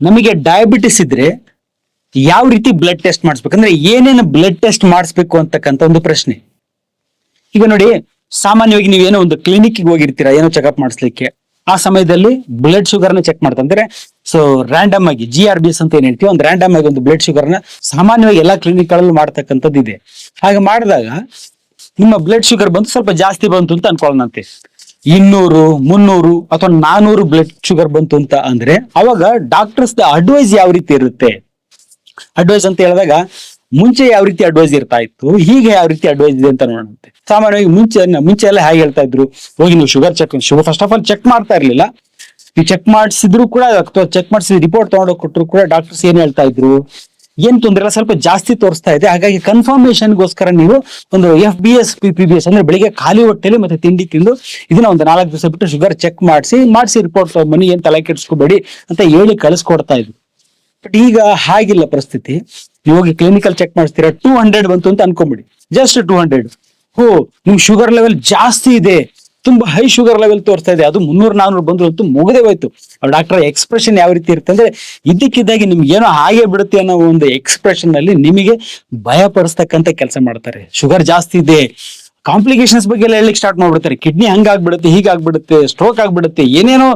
ನಮಗೆ ಡಯಾಬಿಟಿಸ್ ಇದ್ರೆ ಯಾವ ರೀತಿ ಬ್ಲಡ್ ಟೆಸ್ಟ್ ಮಾಡಿಸ್ಬೇಕು ಅಂದ್ರೆ ಏನೇನು ಬ್ಲಡ್ ಟೆಸ್ಟ್ ಮಾಡಿಸ್ಬೇಕು ಅಂತಕ್ಕಂಥ ಒಂದು ಪ್ರಶ್ನೆ. ಈಗ ನೋಡಿ, ಸಾಮಾನ್ಯವಾಗಿ ನೀವು ಏನೋ ಒಂದು ಕ್ಲಿನಿಕ್ ಹೋಗಿರ್ತೀರಾ, ಏನೋ ಚೆಕಪ್ ಮಾಡಿಸ್ಲಿಕ್ಕೆ. ಆ ಸಮಯದಲ್ಲಿ ಬ್ಲಡ್ ಶುಗರ್ನ ಚೆಕ್ ಮಾಡ್ತಾರೆ ಅಂದ್ರೆ ಸೊ ರ್ಯಾಂಡಮ್ ಆಗಿ ಜಿ ಆರ್ ಬಿ ಎಸ್ ಅಂತ ಏನ್ ಹೇಳ್ತೀವಿ ಒಂದು ರ್ಯಾಂಡಮ್ ಆಗಿ ಒಂದು ಬ್ಲಡ್ ಶುಗರ್ನ ಸಾಮಾನ್ಯವಾಗಿ ಎಲ್ಲಾ ಕ್ಲಿನಿಕ್ಗಳಲ್ಲಿ ಮಾಡ್ತಕ್ಕಂಥದ್ದು ಇದೆ. ಹಾಗೆ ಮಾಡಿದಾಗ, ನಿಮ್ಮ ಬ್ಲಡ್ ಶುಗರ್ ಬಂದು ಸ್ವಲ್ಪ ಜಾಸ್ತಿ ಬಂತು ಅಂತ ಅನ್ಕೊಳ್ಳೋಣಂತೆ. ಇನ್ನೂರು, ಮುನ್ನೂರು ಅಥವಾ ನಾನೂರು ಬ್ಲಡ್ ಶುಗರ್ ಬಂತು ಅಂತ ಅಂದ್ರೆ ಅವಾಗ ಡಾಕ್ಟರ್ಸ್ ಅಡ್ವೈಸ್ ಯಾವ ರೀತಿ ಇರುತ್ತೆ? ಅಡ್ವೈಸ್ ಅಂತ ಹೇಳಿದಾಗ ಮುಂಚೆ ಯಾವ ರೀತಿ ಅಡ್ವೈಸ್ ಇರ್ತಾ ಇತ್ತು, ಹೀಗೆ ಯಾವ ರೀತಿ ಅಡ್ವೈಸ್ ಇದೆ ಅಂತ ನೋಡುತ್ತೆ ಸಾಮಾನ್ಯವಾಗಿ ಮುಂಚೆ ಮುಂಚೆ ಎಲ್ಲ ಹೇಗೆ ಹೇಳ್ತಾ ಇದ್ರು? ಹೋಗಿ ನೀವು sugar check sugar first of all check ಮಾಡ್ತಾ ಇರ್ಲಿಲ್ಲ. ಈ ಚೆಕ್ ಮಾಡಿಸಿದ್ರು ಕೂಡ ಚೆಕ್ ಮಾಡಿಸಿದ ರಿಪೋರ್ಟ್ ತಗೊಂಡೋಗಿ ಕೊಟ್ಟರು ಕೂಡ ಡಾಕ್ಟರ್ಸ್ ಏನ್ ಹೇಳ್ತಾ ಇದ್ರು? ಏನ್ ತೊಂದರೆ ಇಲ್ಲ, ಸ್ವಲ್ಪ ಜಾಸ್ತಿ ತೋರಿಸ್ತಾ ಇದೆ. ಹಾಗಾಗಿ ಕನ್ಫರ್ಮೇಶನ್ಗೋಸ್ಕರ ನೀವು ಒಂದು F B S P P ಅಂದ್ರೆ ಬೆಳಿಗ್ಗೆ ಖಾಲಿ ಹೊಟ್ಟೆಲಿ ಮತ್ತೆ ತಿಂಡಿ ತಿಂದು ಇದನ್ನ ಒಂದು ನಾಲ್ಕು ದಿವಸ ಬಿಟ್ಟು ಶುಗರ್ ಚೆಕ್ ಮಾಡಿಸಿ ಮಾಡಿಸಿ ರಿಪೋರ್ಟ್ ಮನಿ ಏನ್ ತಲೆ ಕೆಡಿಸ್ಕೋಬೇಡಿ ಅಂತ ಹೇಳಿ ಕಳಿಸ್ಕೊಡ್ತಾ ಇದ್ರು. ಬಟ್ ಈಗ ಹಾಗಿಲ್ಲ ಪರಿಸ್ಥಿತಿ. ಹೋಗಿ ಕ್ಲಿನಿಕಲ್ ಚೆಕ್ ಮಾಡಿಸ್ತೀರಾ ಟೂ ಹಂಡ್ರೆಡ್ ಬಂತು ಅಂತ ಅನ್ಕೊಂಬಿಡಿ. ಜಸ್ಟ್ ಟೂ ಹಂಡ್ರೆಡ್ ಹೋ ನಿಮ್ ಶುಗರ್ ಲೆವೆಲ್ ಜಾಸ್ತಿ ಇದೆ. ತುಂಬಾ ಹೈ ಶುಗರ್ ಲೆವೆಲ್ ತೋರಿಸ್ತಾ ಇದೆ. ಅದು ಮುನ್ನೂರ, ನಾನೂರು ಬಂದ್ರು ಅಂತೂ ಮುಗದೆ ಹೋಯ್ತು. ಡಾಕ್ಟರ್ ಎಕ್ಸ್ಪ್ರೆಷನ್ ಯಾವ ರೀತಿ ಇರುತ್ತೆ ಅಂದ್ರೆ ಇದಕ್ಕಿದ್ದಾಗಿ ನಿಮ್ಗೆ ಏನೋ ಹಾಗೆ ಬಿಡುತ್ತೆ ಅನ್ನೋ ಒಂದು ಎಕ್ಸ್ಪ್ರೆಷನ್ ಅಲ್ಲಿ ನಿಮಗೆ ಭಯ ಕೆಲಸ ಮಾಡ್ತಾರೆ. ಶುಗರ್ ಜಾಸ್ತಿ ಇದೆ. ಕಾಂಪ್ಲಿಕೇಶನ್ಸ್ ಬಗ್ಗೆ ಎಲ್ಲ ಹೇಳಲಿಕ್ಕೆ ಸ್ಟಾರ್ಟ್ ಮಾಡ್ಬಿಡ್ತಾರೆ. ಕಿಡ್ನಿ ಹಂಗಾಗ್ಬಿಡುತ್ತೆ, ಹೀಗಾಗ್ಬಿಡುತ್ತೆ ಸ್ಟ್ರೋಕ್ ಆಗ್ಬಿಡುತ್ತೆ, ಏನೇನೋ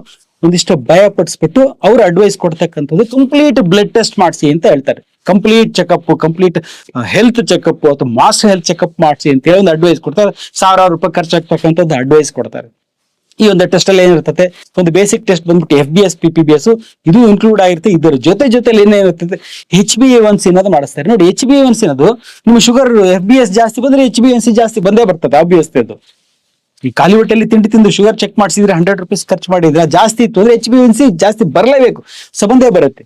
ಒಂದಿಷ್ಟು ಭಯ ಪಡಿಸ್ಬಿಟ್ಟು ಅವ್ರು ಅಡ್ವೈಸ್ ಕೊಡ್ತಕ್ಕಂಥದ್ದು ಕಂಪ್ಲೀಟ್ ಬ್ಲಡ್ ಟೆಸ್ಟ್ ಮಾಡಿಸಿ ಅಂತ ಹೇಳ್ತಾರೆ. Complete checkup complete health checkup ಅಥವಾ ಮಾಸ್ ಹೆಲ್ತ್ ಚೆಕಪ್ ಮಾಡಿಸಿ ಅಂತ ಹೇಳಿ ಒಂದು ಅಡ್ವೈಸ್ ಕೊಡ್ತಾರೆ. ಸಾವಿರಾರು ರೂಪಾಯಿ ಖರ್ಚಾಗ್ತಕ್ಕಂಥದ್ದು ಅಡ್ವೈಸ್ ಕೊಡ್ತಾರೆ. ಈ ಒಂದು ಟೆಸ್ಟ್ ಅಲ್ಲಿ ಏನಿರ್ತದೆ? ಒಂದು ಬೇಸಿಕ್ ಟೆಸ್ಟ್ ಬಂದ್ಬಿಟ್ಟು F B S P P B S ಇದು ಇನ್ಕ್ಲೂಡ್ ಆಗಿರುತ್ತೆ. ಇದರ ಜೊತೆ ಜೊತೆಲಿ ಏನೇನಿರ್ತದೆ H B A one C ಅನ್ನೋದು ಮಾಡಿಸ್ತಾರೆ. ನೋಡಿ H B A one C ಅನ್ನೋದು, ನಿಮ್ಮ ಶುಗರ್ ಎಫ್ ಬಿ ಎಸ್ ಜಾಸ್ತಿ ಬಂದ್ರೆ ಎಚ್ ಬಿ ಎನ್ ಸಿ ಜಾಸ್ತಿ ಬಂದೇ ಬರ್ತದೆ ಆಬ್ವಿಯಸ್ಲಿ ಅದು. ಈ ಖಾಲಿ ಹೊಟ್ಟೆಯಲ್ಲಿ ತಿಂಡಿ ತಿಂದು ಶುಗರ್ ಚೆಕ್ ಮಾಡಿಸಿದ್ರೆ ಹಂಡ್ರೆಡ್ ರುಪೀಸ್ ಖರ್ಚು ಮಾಡಿದ್ರೆ ಜಾಸ್ತಿ ಇತ್ತು ಅಂದ್ರೆ ಎಚ್ ಬಿ ಎನ್ ಸಿ ಜಾಸ್ತಿ ಬರಲೇಬೇಕು. ಸಂಬಂಧ ಬರುತ್ತೆ.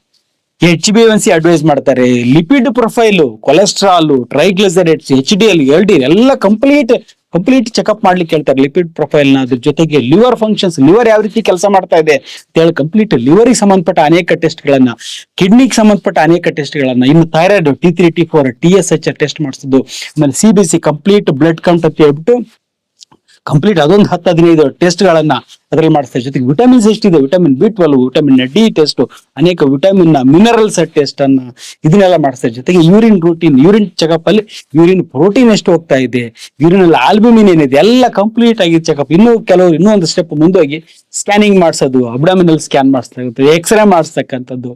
H B N C advise ಮಾಡ್ತಾರೆ lipid profile cholesterol triglycerides H D L L D ಎಲ್ಲ ಕಂಪ್ಲೀಟ್ ಕಂಪ್ಲೀಟ್ ಚೆಕಪ್ ಮಾಡ್ಲಿಕ್ಕೆ ಹೇಳ್ತಾರೆ ಲಿಪಿಡ್ ಪ್ರೊಫೈಲ್ನ. ಅದ್ರ ಜೊತೆಗೆ ಲಿವರ್ ಫಂಕ್ಷನ್ಸ್ ಲಿವರ್ ಯಾವ ರೀತಿ ಕೆಲಸ ಮಾಡ್ತಾ ಇದೆ ಅಂತ ಹೇಳಿ ಕಂಪ್ಲೀಟ್ ಲಿವರಿಗೆ ಸಂಬಂಧಪಟ್ಟ ಅನೇಕ ಟೆಸ್ಟ್ ಗಳನ್ನ ಕಿಡ್ನಿಗೆ ಸಂಬಂಧಪಟ್ಟ ಅನೇಕ ಟೆಸ್ಟ್ ಗಳನ್ನ, ಇನ್ನು thyroid T three T four T S H test ಮಾಡಿಸೋದು ಆಮೇಲೆ C B C complete blood count ಅಂತ ಹೇಳ್ಬಿಟ್ಟು ಕಂಪ್ಲೀಟ್ ಅದೊಂದು ಹತ್ತು ಹದಿನೈದು ಟೆಸ್ಟ್ ಗಳನ್ನ ಅದ್ರಲ್ಲಿ ಮಾಡಿಸ್ತಾರೆ. ಜೊತೆಗೆ ವಿಟಮಿನ್ಸ್ ಎಷ್ಟಿದೆ? Vitamin B twelve vitamin D test ಅನೇಕ ವಿಟಮಿನ್ ಮಿನರಲ್ಸ್ ಟೆಸ್ಟ್ ಅನ್ನ ಇದನ್ನೆಲ್ಲ ಮಾಡಿಸ್ತಾರೆ. ಜೊತೆಗೆ ಯೂರಿನ್ ರೂಟೀನ್ ಯೂರಿನ್ ಚೆಕಪ್ ಅಲ್ಲಿ ಯೂರಿನ್ ಪ್ರೋಟೀನ್ ಎಷ್ಟು ಹೋಗ್ತಾ ಇದೆ? ಯೂರಿನ್ ಅಲ್ಲಿ ಆಲ್ಬಿಮಿನ್ ಏನಿದೆ? ಎಲ್ಲ ಕಂಪ್ಲೀಟ್ ಆಗಿ ಚೆಕಪ್ ಇನ್ನೂ ಕೆಲವರು ಇನ್ನೂ ಒಂದು ಸ್ಟೆಪ್ ಮುಂದೋಗಿ ಸ್ಕ್ಯಾನಿಂಗ್ ಮಾಡಿಸೋದು ಅಬ್ಡಮಿನಲ್ ಸ್ಕ್ಯಾನ್ ಮಾಡಿಸ್ತಕ್ಕಂಥದ್ದು ಎಕ್ಸ್ರೇ ಮಾಡಿಸ್ತಕ್ಕಂಥದ್ದು.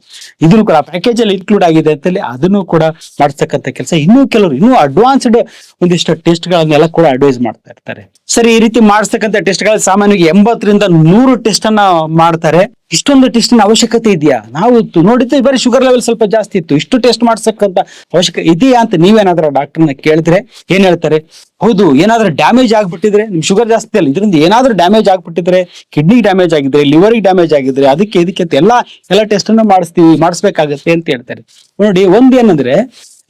ಇದನ್ನು ಕೂಡ ಪ್ಯಾಕೇಜ್ ಅಲ್ಲಿ ಇನ್ಕ್ಲೂಡ್ ಆಗಿದೆ ಅಂತಲ್ಲಿ ಅದನ್ನು ಕೂಡ ಮಾಡಿಸ್ತಕ್ಕಂಥ ಕೆಲಸ. ಇನ್ನೂ ಕೆಲವರು ಇನ್ನೂ ಅಡ್ವಾನ್ಸ್ಡ್ ಒಂದಿಷ್ಟು ಟೆಸ್ಟ್ ಗಳನ್ನೆಲ್ಲ ಕೂಡ ಅಡ್ವೈಸ್ ಮಾಡ್ತಾ ಇರ್ತಾರೆ. ಸರಿ, ಈ ರೀತಿ ಮಾಡಿಸ್ತಕ್ಕಂಥ ಟೆಸ್ಟ್ಗಳಲ್ಲಿ ಸಾಮಾನ್ಯವಾಗಿ ಎಂಬತ್ತರಿಂದ ನೂರು ಟೆಸ್ಟ್ ಅನ್ನ ಮಾಡ್ತಾರೆ. ಇಷ್ಟೊಂದು ಟೆಸ್ಟ್ ಅವಶ್ಯಕತೆ ಇದೆಯಾ? ನಾವು ನೋಡಿದ್ರೆ ಬರೀ ಶುಗರ್ ಲೆವೆಲ್ ಸ್ವಲ್ಪ ಜಾಸ್ತಿ ಇತ್ತು. ಇಷ್ಟು ಟೆಸ್ಟ್ ಮಾಡ್ಸಕ್ಕಂತ ಅವಶ್ಯಕ ಇದೆಯಾ ಅಂತ ನೀವೇನಾದ್ರೂ ಡಾಕ್ಟರ್ನ ಕೇಳಿದ್ರೆ ಏನ್ ಹೇಳ್ತಾರೆ? ಹೌದು, ಏನಾದ್ರೂ ಡ್ಯಾಮೇಜ್ ಆಗ್ಬಿಟ್ಟಿದ್ರೆ, ನಿಮ್ ಶುಗರ್ ಜಾಸ್ತಿ ಅಲ್ಲ, ಇದರಿಂದ ಏನಾದ್ರೂ ಡ್ಯಾಮೇಜ್ ಆಗ್ಬಿಟ್ಟಿದ್ರೆ ಕಿಡ್ನಿ ಡ್ಯಾಮೇಜ್ ಆಗಿದ್ರೆ ಲಿವರ್ ಡ್ಯಾಮೇಜ್ ಆಗಿದ್ರೆ, ಅದಕ್ಕೆ ಇದಕ್ಕೆ ಅಂತ ಎಲ್ಲಾ ಎಲ್ಲ ಟೆಸ್ಟ್ ಅನ್ನು ಮಾಡಿಸ್ತೀವಿ, ಮಾಡಿಸ್ಬೇಕಾಗತ್ತೆ ಅಂತ ಹೇಳ್ತಾರೆ. ನೋಡಿ, ಒಂದ್ ಏನಂದ್ರೆ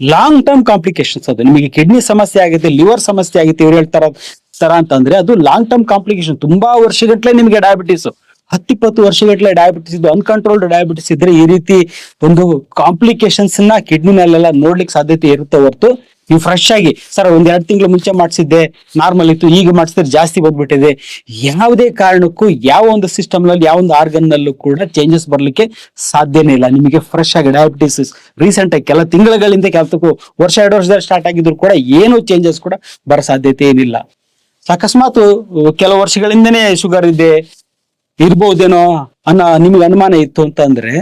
ಲಾಂಗ್ ಟರ್ಮ್ ಕಾಂಪ್ಲಿಕೇಶನ್ಸ್ ಅದು. ನಿಮಗೆ ಕಿಡ್ನಿ ಸಮಸ್ಯೆ ಆಗುತ್ತೆ ಲಿವರ್ ಸಮಸ್ಯೆ ಆಗುತ್ತೆ ಇವ್ರು ಹೇಳ್ತಾರ, ತರ ಅಂತಂದ್ರೆ ಅದು ಲಾಂಗ್ ಟರ್ಮ್ ಕಾಂಪ್ಲಿಕೇಶನ್ ತುಂಬಾ ವರ್ಷಗಟ್ಟಲೆ ನಿಮಗೆ ಡಯಾಬಿಟಿಸ್ ಹತ್ತಿಪ್ಪತ್ತು ವರ್ಷಗಟ್ಟಲೆ ಡಯಾಬಿಟಿಸ್ ಇದು ಅನ್ಕಂಟ್ರೋಲ್ಡ್ ಡಯಾಬಿಟಿಸ್ ಇದ್ರೆ ಈ ರೀತಿ ಒಂದು ಕಾಂಪ್ಲಿಕೇಶನ್ಸ್ನ ಕಿಡ್ನಿನಲ್ಲೆಲ್ಲ ನೋಡ್ಲಿಕ್ಕೆ ಸಾಧ್ಯತೆ ಇರುತ್ತೆ ಹೊರತು ನೀವು ಫ್ರೆಶ್ ಆಗಿ, ಸರ್, ಒಂದ್ ಎರಡು ತಿಂಗಳು ಮುಂಚೆ ಮಾಡಿಸಿದ್ದೆ ನಾರ್ಮಲ್ ಇತ್ತು, ಈಗ ಮಾಡಿಸಿದ್ರೆ ಜಾಸ್ತಿ ಬಂದ್ಬಿಟ್ಟಿದೆ. ಯಾವುದೇ ಕಾರಣಕ್ಕೂ ಯಾವ ಒಂದು ಸಿಸ್ಟಮ್ನಲ್ಲಿ, ಯಾವ ಒಂದು ಆರ್ಗನ್ ನಲ್ಲೂ ಕೂಡ ಚೇಂಜಸ್ ಬರ್ಲಿಕ್ಕೆ ಸಾಧ್ಯನೇ ಇಲ್ಲ. ನಿಮಗೆ ಫ್ರೆಶ್ ಆಗಿ ಡಯಾಬಿಟಿಸ್ ರೀಸೆಂಟ್ ಆಗಿ ಕೆಲ ತಿಂಗಳುಗಳಿಂದ ಕೆಲಸಕ್ಕೂ, ವರ್ಷ, ಎರಡು ವರ್ಷದಲ್ಲಿ ಸ್ಟಾರ್ಟ್ ಆಗಿದ್ರು ಕೂಡ ಏನು ಚೇಂಜಸ್ ಕೂಡ ಬರೋ ಸಾಧ್ಯತೆ ಏನಿಲ್ಲ. ಅಕಸ್ಮಾತ್ ಕೆಲವು ವರ್ಷಗಳಿಂದನೇ ಶುಗರ್ ಇದೆ ಇರ್ಬಹುದೇನೋ ಅನ್ನೋ, ನಿಮಗೆ ಅನುಮಾನ ಇತ್ತು ಅಂತ ಅಂದ್ರೆ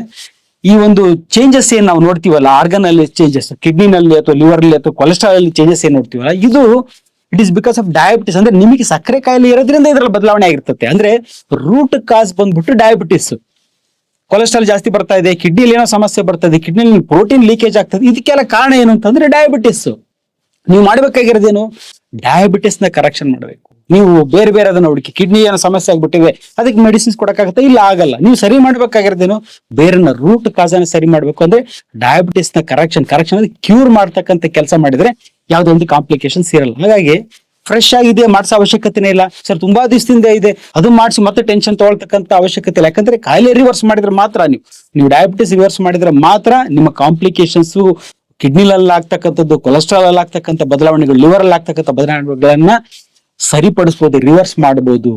ಈ ಒಂದು ಚೇಂಜಸ್ ಏನ್ ನಾವು ನೋಡ್ತೀವಲ್ಲ ಆರ್ಗನ್ ಅಲ್ಲಿ ಚೇಂಜಸ್ ಕಿಡ್ನಿನಲ್ಲಿ ಅಥವಾ ಲಿವರ್ ಅಲ್ಲಿ ಅಥವಾ ಕೊಲೆಸ್ಟ್ರಾಲ್ ಅಲ್ಲಿ ಚೇಂಜಸ್ ಏನ್ ನೋಡ್ತೀವಲ್ಲ, ಇದು it is because of diabetes ಅಂದ್ರೆ ನಿಮಗೆ ಸಕ್ಕರೆ ಕಾಯಿಲೆ ಇರೋದ್ರಿಂದ ಇದ್ರಲ್ಲಿ ಬದಲಾವಣೆ ಆಗಿರ್ತದೆ ಅಂದ್ರೆ ರೂಟ್ ಕಾಸ್ ಬಂದ್ಬಿಟ್ಟು ಡಯಾಬಿಟಿಸ್ ಕೊಲೆಸ್ಟ್ರಾಲ್ ಜಾಸ್ತಿ ಬರ್ತಾ ಇದೆ ಕಿಡ್ನಿಲಿ ಏನೋ ಸಮಸ್ಯೆ ಬರ್ತದೆ ಕಿಡ್ನಿಲಿ ಪ್ರೋಟೀನ್ ಲೀಕೇಜ್ ಆಗ್ತದೆ ಇದಕ್ಕೆಲ್ಲ ಕಾರಣ ಏನು ಅಂತಂದ್ರೆ ಡಯಾಬಿಟಿಸ್ ನೀವು ಮಾಡ್ಬೇಕಾಗಿರೋದೇನು? ಡಯಾಬಿಟಿಸ್ನ ಕರೆಕ್ಷನ್ ಮಾಡಬೇಕು. ನೀವು ಬೇರೆ ಬೇರೆ ಅದನ್ನ ಹುಡುಕಿ ಕಿಡ್ನಿ ಏನೋ ಸಮಸ್ಯೆ ಆಗ್ಬಿಟ್ಟಿವೆ ಅದಕ್ಕೆ ಮೆಡಿಸಿನ್ಸ್ ಕೊಡಕ್ಕಾಗತ್ತೆ? ಇಲ್ಲ, ಆಗಲ್ಲ. ನೀವು ಸರಿ ಮಾಡ್ಬೇಕಾಗಿರೋದೇನು? ಬೇರನ್ನ ರೂಟ್ ಕಾಸನ್ನ ಸರಿ ಮಾಡ್ಬೇಕು ಅಂದ್ರೆ ಡಯಾಬಿಟಿಸ್ನ ಕರೆಕ್ಷನ್ ಕರೆಕ್ಷನ್ ಅಂದ್ರೆ ಕ್ಯೂರ್ ಮಾಡ್ತಕ್ಕಂಥ ಕೆಲಸ ಮಾಡಿದ್ರೆ ಯಾವುದೇ ಒಂದು ಕಾಂಪ್ಲಿಕೇಶನ್ಸ್ ಇರಲ್ಲ ಹಾಗಾಗಿ ಫ್ರೆಶ್ ಆಗಿದೆ ಮಾಡಿಸೋ ಅವಶ್ಯಕತೆನೇ ಇಲ್ಲ. ಸರ್, ತುಂಬಾ ದಿವಸದಿಂದ ಇದೆ. ಅದು ಮಾಡಿಸಿ ಮತ್ತೆ ಟೆನ್ಷನ್ ತಗೊಳ್ತಕ್ಕಂಥ ಅವಶ್ಯಕತೆ ಇಲ್ಲ. ಯಾಕಂದ್ರೆ ಕಾಯಿಲೆ ರಿವರ್ಸ್ ಮಾಡಿದ್ರೆ ಮಾತ್ರ ನೀವು ನೀವು ಡಯಾಬಿಟಿಸ್ ರಿವರ್ಸ್ ಮಾಡಿದ್ರೆ ಮಾತ್ರ ನಿಮ್ಮ ಕಾಂಪ್ಲಿಕೇಶನ್ಸ್ ಕಿಡ್ನಿಲಲ್ಲಿ ಆಗ್ತಕ್ಕಂಥದ್ದು ಕೊಲೆಸ್ಟ್ರಾಲ್ ಅಲ್ಲಿ ಆಗ್ತಕ್ಕಂಥ ಬದಲಾವಣೆಗಳು ಲಿವರ್ ಅಲ್ಲಿ ಆಗ್ತಕ್ಕಂಥ ಬದಲಾವಣೆಗಳನ್ನ ಸರಿಪಡಿಸ್ಬೋದು ರಿವರ್ಸ್ ಮಾಡಬಹುದು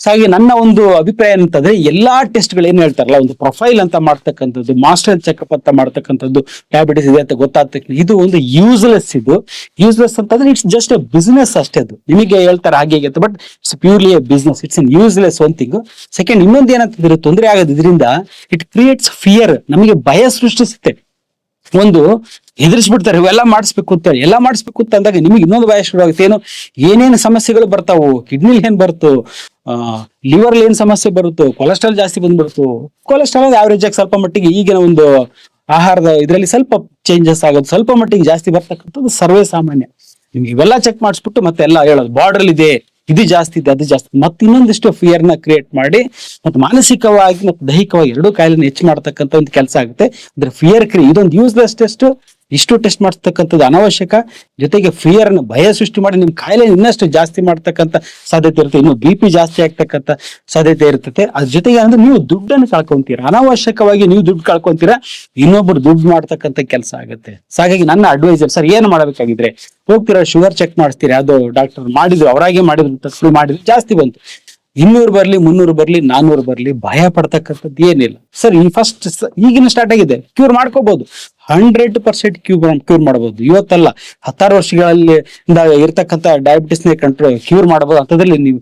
ಸೊ ಹಾಗೆ ನನ್ನ ಒಂದು ಅಭಿಪ್ರಾಯ ಅಂತಂದ್ರೆ ಎಲ್ಲಾ ಟೆಸ್ಟ್ಗಳು ಏನ್ ಹೇಳ್ತಾರಲ್ಲ, ಒಂದು ಪ್ರೊಫೈಲ್ ಅಂತ ಮಾಡ್ತಕ್ಕಂಥದ್ದು ಮಾಸ್ಟರ್ ಚೆಕಪ್ ಅಂತ ಮಾಡ್ತಕ್ಕಂಥದ್ದು ಡಯಾಬಿಟಿಸ್ ಇದೆ ಅಂತ ಗೊತ್ತಾಗ್ತಕ್ಕ ಇದು ಒಂದು ಯೂಸ್ಲೆಸ್ ಇದು. ಯೂಸ್ಲೆಸ್ ಅಂತಂದ್ರೆ ಇಟ್ಸ್ ಜಸ್ಟ್ ಎ ಬಿಸ್ನೆಸ್ ಅಷ್ಟೇ ಅದು. ನಿಮಗೆ ಹೇಳ್ತಾರೆ ಹಾಗೆ ಅಂತ but it's purely a business it's an useless one thing second ಇನ್ನೊಂದು ಏನಂತಂದ್ರೆ ತೊಂದರೆ ಆಗೋದ್ರಿಂದ ಇಟ್ ಕ್ರಿಯೇಟ್ಸ್ ಫಿಯರ್ ನಮಗೆ ಭಯ ಸೃಷ್ಟಿಸುತ್ತೆ. ಒಂದು ಹೆದರ್ಸ್ಬಿಡ್ತಾರೆ ಇವೆಲ್ಲ ಮಾಡಿಸ್ಬೇಕು ಅಂತ ಎಲ್ಲ ಮಾಡಿಸ್ಬೇಕು ಅಂತ ಅಂದಾಗ ನಿಮಗೆ ಇನ್ನೊಂದು ಭಯ ಶುರು ಆಗುತ್ತೆ ಏನು, ಏನೇನು ಸಮಸ್ಯೆಗಳು ಬರ್ತಾವು ಕಿಡ್ನಿಲಿ ಏನ್ ಬರ್ತು ಲಿವರ್ ಏನ್ ಸಮಸ್ಯೆ ಬರುತ್ತೋ ಕೊಲೆಸ್ಟ್ರಾಲ್ ಜಾಸ್ತಿ ಬಂದ್ಬಿಡ್ತು ಕೊಲೆಸ್ಟ್ರಾಲ್ ಆವ್ರೇಜ್ ಆಗಿ ಸ್ವಲ್ಪ ಮಟ್ಟಿಗೆ ಈಗಿನ ಒಂದು ಆಹಾರದ ಇದರಲ್ಲಿ ಸ್ವಲ್ಪ ಚೇಂಜಸ್ ಆಗೋದು, ಸ್ವಲ್ಪ ಮಟ್ಟಿಗೆ ಜಾಸ್ತಿ ಬರ್ತಕ್ಕಂಥದ್ದು ಸರ್ವೇ ಸಾಮಾನ್ಯ. ನಿಮ್ಗೆ ಇವೆಲ್ಲ ಚೆಕ್ ಮಾಡಿಸ್ಬಿಟ್ಟು ಮತ್ತೆ ಎಲ್ಲ ಹೇಳೋದು. ಬಾರ್ಡರ್ ಇದೆ, ಇದು ಜಾಸ್ತಿ ಇದೆ, ಅದು ಜಾಸ್ತಿ ಮತ್ತೆ ಇನ್ನೊಂದಿಷ್ಟು ಫಿಯರ್ನ ಕ್ರಿಯೇಟ್ ಮಾಡಿ, ಮತ್ತೆ ಮಾನಸಿಕವಾಗಿ ಮತ್ತು ದೈಹಿಕವಾಗಿ ಎರಡೂ ಕಾಯಿಲೆನ ಹೆಚ್ಚು ಮಾಡ್ತಕ್ಕಂಥ ಒಂದು ಕೆಲಸ ಆಗುತ್ತೆ. ಅಂದ್ರೆ ಫಿಯರ್ ಕ್ರಿಯೆ ಇದೊಂದು ಯೂಸ್ಲೆಸ್ ಟೆಸ್ಟ್ ಇಷ್ಟು ಟೆಸ್ಟ್ ಮಾಡ್ತಕ್ಕಂಥದ್ದು ಅನಾವಶ್ಯಕ. ಜೊತೆಗೆ ಫಿಯರ್ ಅನ್ನು ಭಯ ಸೃಷ್ಟಿ ಮಾಡಿ ನಿಮ್ ಕಾಯಿಲೆ ಇನ್ನಷ್ಟು ಜಾಸ್ತಿ ಮಾಡ್ತಕ್ಕಂಥ ಸಾಧ್ಯತೆ ಇರುತ್ತೆ. ಇನ್ನು ಬಿ ಪಿ ಜಾಸ್ತಿ ಆಗ್ತಕ್ಕಂಥ ಸಾಧ್ಯತೆ ಇರ್ತದೆ ಅದ್ರ ಜೊತೆಗೆ ಅಂದ್ರೆ ನೀವು ದುಡ್ಡನ್ನು ಕಳ್ಕೊಂತೀರಾ. ಅನಾವಶ್ಯಕವಾಗಿ ನೀವು ದುಡ್ಡು ಕಳ್ಕೊಂತೀರಾ. ಇನ್ನೊಬ್ರು ದುಡ್ಡು ಮಾಡ್ತಕ್ಕಂಥ ಕೆಲಸ ಆಗುತ್ತೆ. ಹಾಗಾಗಿ ನನ್ನ ಅಡ್ವೈಸರ್ ಸರ್, ಏನು ಮಾಡಬೇಕಾಗಿದ್ರೆ ಹೋಗ್ತೀರಾ ಶುಗರ್ ಚೆಕ್ ಮಾಡಿಸ್ತೀರಾ? ಅದು ಡಾಕ್ಟರ್ ಮಾಡಿದ್ರು, ಅವರಾಗೆ ಮಾಡಿದ್ರು ಮಾಡಿದ್ರು, ಜಾಸ್ತಿ ಬಂತು. ಇನ್ನೂರು ಬರ್ಲಿ, ಮುನ್ನೂರು ಬರ್ಲಿ, ನಾನ್ನೂರು ಬರ್ಲಿ, ಭಯ ಪಡ್ತಕ್ಕಂಥದ್ದು ಏನಿಲ್ಲ. ಸರ್, ಈ ಫಸ್ಟ್ ಈಗಿನ ಸ್ಟಾರ್ಟ್ ಆಗಿದೆ. ಕ್ಯೂರ್ ಮಾಡ್ಕೋಬಹುದು ಹಂಡ್ರೆಡ್ ಪರ್ಸೆಂಟ್ ಕ್ಯೂರ್ ಕ್ಯೂರ್ ಮಾಡಬಹುದು ಇವತ್ತಲ್ಲ, ಹತ್ತಾರು ವರ್ಷಗಳಲ್ಲಿ ಇರ್ತಕ್ಕಂಥ ಡಯಾಬಿಟಿಸ್ ಕಂಟ್ರೋಲ್ ಕ್ಯೂರ್ ಮಾಡಬಹುದು ಅಂತದ್ರಲ್ಲಿ ನೀವು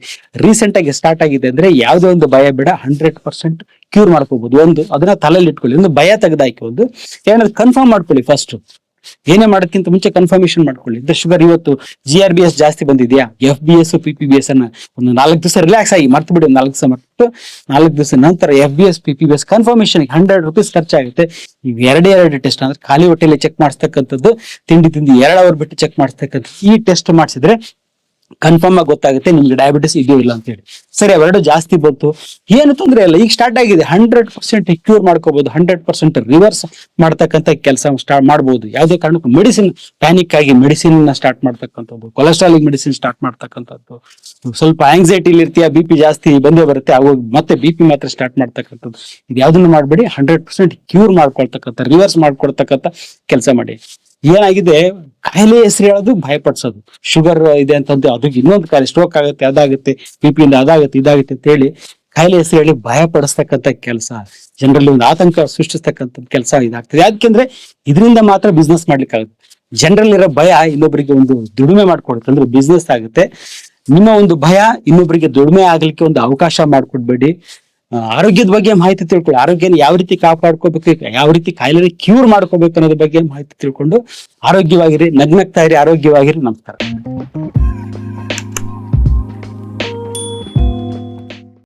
ರೀಸೆಂಟ್ ಆಗಿ ಸ್ಟಾರ್ಟ್ ಆಗಿದೆ ಅಂದ್ರೆ ಯಾವುದೇ ಒಂದು ಭಯ ಬೇಡ ಹಂಡ್ರೆಡ್ ಪರ್ಸೆಂಟ್ ಕ್ಯೂರ್ ಮಾಡ್ಕೋಬಹುದು ಒಂದು, ಅದನ್ನ ತಲೆಯಲ್ಲಿ ಇಟ್ಕೊಳ್ಳಿ. ಒಂದು ಭಯ ತೆಗೆದಾಕಿ ಒಂದು ಏನಾದ್ರು ಕನ್ಫರ್ಮ್ ಮಾಡ್ಕೊಳ್ಳಿ ಫಸ್ಟ್ ಏನೇ ಮಾಡೋದಕ್ಕಿಂತ ಮುಂಚೆ ಕನ್ಫರ್ಮೇಶನ್ ಮಾಡ್ಕೊಳ್ಳಿ. ದ ಶುಗರ್ ಇವತ್ತು ಜಿ ಆರ್ ಬಿ ಎಸ್ ಜಾಸ್ತಿ ಬಂದಿದ್ಯಾ? F B S P P B S ಅನ್ನ ಒಂದು ನಾಲ್ಕು ದಿವಸ ರಿಲ್ಯಾಕ್ಸ್ ಆಗಿ ಮರ್ತು ಬಿಡಿ ನಾಲ್ಕು ದಿವಸ ಮರ್ತು ನಾಲ್ಕು ದಿವಸ ನಂತರ F B S P P B S confirmation hundred rupees ಖರ್ಚಾಗುತ್ತೆ ಈಗ ಎರಡೇ ಎರಡು ಟೆಸ್ಟ್ ಅಂದ್ರೆ ಖಾಲಿ ಹೊಟ್ಟೆಲಿ ಚೆಕ್ ಮಾಡಿಸ್ತಕ್ಕಂಥದ್ದು, ತಿಂಡಿ ತಿಂಡಿ ಎರಡು ಅವರ್ ಬಿಟ್ಟು ಚೆಕ್ ಮಾಡಿಸ್ತಕ್ಕಂಥದ್ದು. ಈ ಟೆಸ್ಟ್ ಮಾಡಿಸಿದ್ರೆ ಕನ್ಫರ್ಮ್ ಆಗಿ ಗೊತ್ತಾಗುತ್ತೆ, ನಿಮ್ಗೆ ಡಯಾಬಿಟಿಸ್ ಇದೆಯೋ ಇಲ್ಲ ಅಂತ ಹೇಳಿ. ಸರಿ, ಅವೆರಡು ಜಾಸ್ತಿ ಬಂತು. ಏನು ತೊಂದರೆ ಇಲ್ಲ, ಈಗ ಸ್ಟಾರ್ಟ್ ಆಗಿದೆ. ಹಂಡ್ರೆಡ್ ಪರ್ಸೆಂಟ್ ಕ್ಯೂರ್ ಮಾಡ್ಕೋಬಹುದು ಹಂಡ್ರೆಡ್ ಪರ್ಸೆಂಟ್ ರಿವರ್ಸ್ ಮಾಡ್ತಕ್ಕಂಥ ಕೆಲಸ ಸ್ಟಾರ್ಟ್ ಮಾಡಬಹುದು ಯಾವುದೇ ಕಾರಣಕ್ಕೂ ಮೆಡಿಸಿನ್ ಪ್ಯಾನಿಕ್ ಆಗಿ ಮೆಡಿಸಿನ್ನ ಸ್ಟಾರ್ಟ್ ಮಾಡ್ತಕ್ಕಂಥದ್ದು ಕೊಲೆಸ್ಟ್ರಾಲ್ ಮೆಡಿಸಿನ್ ಸ್ಟಾರ್ಟ್ ಮಾಡ್ತಕ್ಕಂಥದ್ದು. ಸ್ವಲ್ಪ ಆಂಗ್ಸೈಟಿಲಿ ಇರ್ತೀಯ ಬಿ ಪಿ ಜಾಸ್ತಿ ಬಂದೇ ಬರುತ್ತೆ ಅವಾಗ ಮತ್ತೆ ಬಿ ಪಿ ಮಾತ್ರ ಸ್ಟಾರ್ಟ್ ಮಾಡ್ತಕ್ಕಂಥದ್ದು. ಇದು ಯಾವ್ದನ್ನು ಮಾಡಬೇಡಿ ಹಂಡ್ರೆಡ್ ಪರ್ಸೆಂಟ್ ಕ್ಯೂರ್ ಮಾಡ್ಕೊಳ್ತಕ್ಕಂಥ ರಿವರ್ಸ್ ಮಾಡ್ಕೊಳ್ತಕ್ಕಂಥ ಕೆಲಸ ಮಾಡಿ. ಏನಾಗಿದೆ? ಕಾಯಿಲೆ ಹೆಸರು ಹೇಳೋದು ಭಯಪಡಿಸೋದು. ಶುಗರ್ ಇದೆ ಅಂತಂದು ಅದು ಇನ್ನೊಂದು ಕಾಯಿಲೆ ಸ್ಟ್ರೋಕ್ ಆಗುತ್ತೆ, ಅದಾಗುತ್ತೆ ಬಿ ಪಿ ಇಂದ ಅದಾಗುತ್ತೆ, ಇದಾಗುತ್ತೆ ಅಂತ ಹೇಳಿ ಕಾಯಿಲೆ ಹೆಸರು ಹೇಳಿ ಭಯ ಪಡಿಸ್ತಕ್ಕಂಥ ಕೆಲಸ. ಜನರಲ್ಲಿ ಒಂದು ಆತಂಕ ಸೃಷ್ಟಿಸ್ತಕ್ಕಂಥ ಕೆಲಸ ಇದಾಗ್ತದೆ. ಯಾಕೆಂದ್ರೆ ಇದರಿಂದ ಮಾತ್ರ ಬಿಸ್ನೆಸ್ ಮಾಡ್ಲಿಕ್ಕಾಗುತ್ತೆ. ಜನರಲ್ಲಿ ಇರೋ ಭಯ ಇನ್ನೊಬ್ಬರಿಗೆ ಒಂದು ದುಡಿಮೆ ಮಾಡ್ಕೊಡುತ್ತೆ. ಅಂದ್ರೆ ಬಿಸ್ನೆಸ್ ಆಗುತ್ತೆ. ನಿಮ್ಮ ಒಂದು ಭಯ ಇನ್ನೊಬ್ಬರಿಗೆ ದುಡಿಮೆ ಆಗ್ಲಿಕ್ಕೆ ಒಂದು ಅವಕಾಶ ಮಾಡ್ಕೊಡ್ಬೇಡಿ. ಆರೋಗ್ಯದ ಬಗ್ಗೆ ಮಾಹಿತಿ ತಿಳ್ಕೊಳ್ಳಿ ಆರೋಗ್ಯನ ಯಾವ ರೀತಿ ಕಾಪಾಡ್ಕೋಬೇಕು, ಯಾವ ರೀತಿ ಕಾಯಿಲೆ ಕ್ಯೂರ್ ಮಾಡ್ಕೋಬೇಕು ಅನ್ನೋದ್ರ ಬಗ್ಗೆ ಮಾಹಿತಿ ತಿಳ್ಕೊಂಡು ಆರೋಗ್ಯವಾಗಿರಿ, ನಗ್ನಗ್ತಾ ಇರಿ, ಆರೋಗ್ಯವಾಗಿರಿ, ನಮಸ್ಕಾರ.